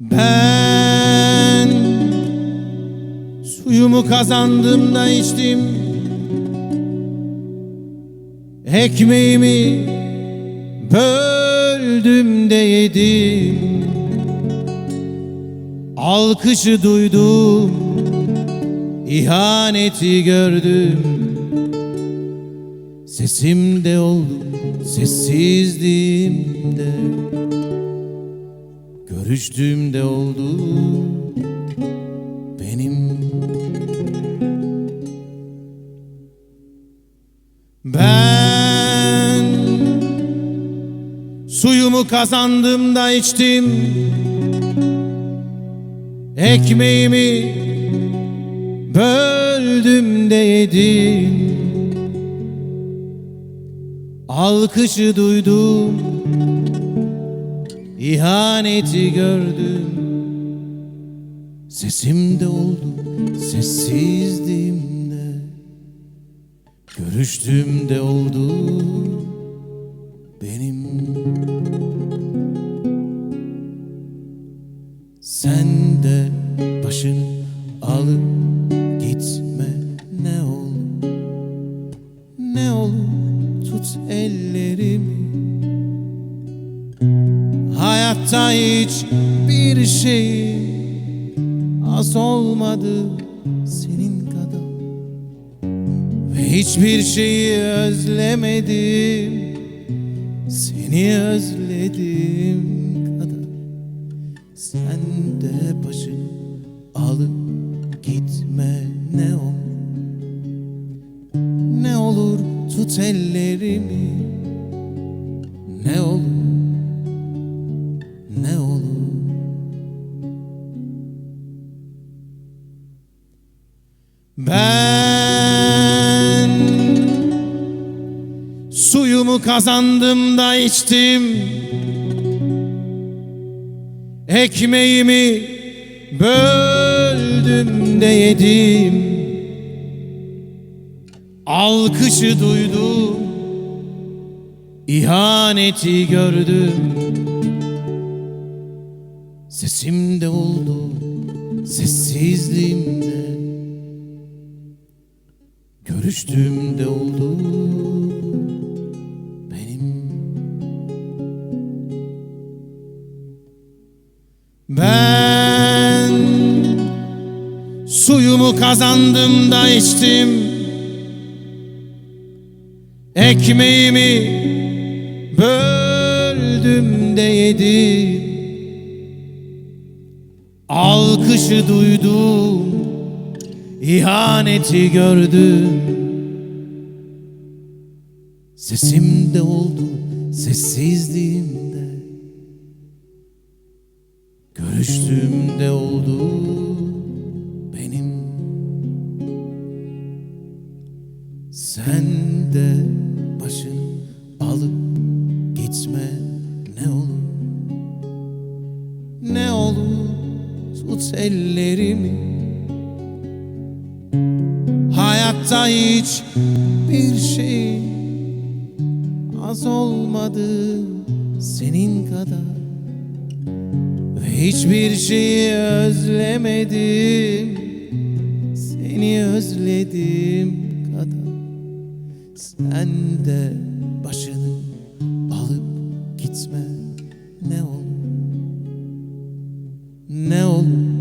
Ben suyumu kazandım da içtim. Ekmeğimi böldüm de yedim. Alkışı duydum ihaneti gördüm. Sesimde oldum sessizliğimde Görüştüğümde oldu benim. Ben suyumu kazandım da içtim. Ekmeğimi böldüm de yedim. Alkışı duydum İhaneti gördüm. Sesimde oldu sessizliğimde Görüştüğümde oldu benim. Sen de başını alıp gitme ne olur Ne olur tut ellerimi Hayatta hiç bir şey az olmadı senin kadar Ve hiçbir şeyi özlemedim Seni özledim kadar Sen de başını alıp gitme ne olur Ne olur tut ellerimi Ne olur Ben suyumu kazandım da içtim. Ekmeğimi böldüm de yedim. Alkışı duydum İhaneti gördüm. Sesimde oldu Sessizliğimde Görüştüğümde oldu. Benim. Ben Suyumu kazandım da içtim. Ekmeğimi böldüm de yedim. Alkışı duydum İhaneti gördüm Sesimde oldu sessizliğimde. Görüştüğümde oldu benim. Sen de başını alıp gitme ne olur. Ne olur tut ellerimi Hayatta hiç bir şey az olmadı senin kadar. Ve hiçbir şeyi özlemedim Seni özledim kadar. Sen de başını alıp gitme ne olur Ne olur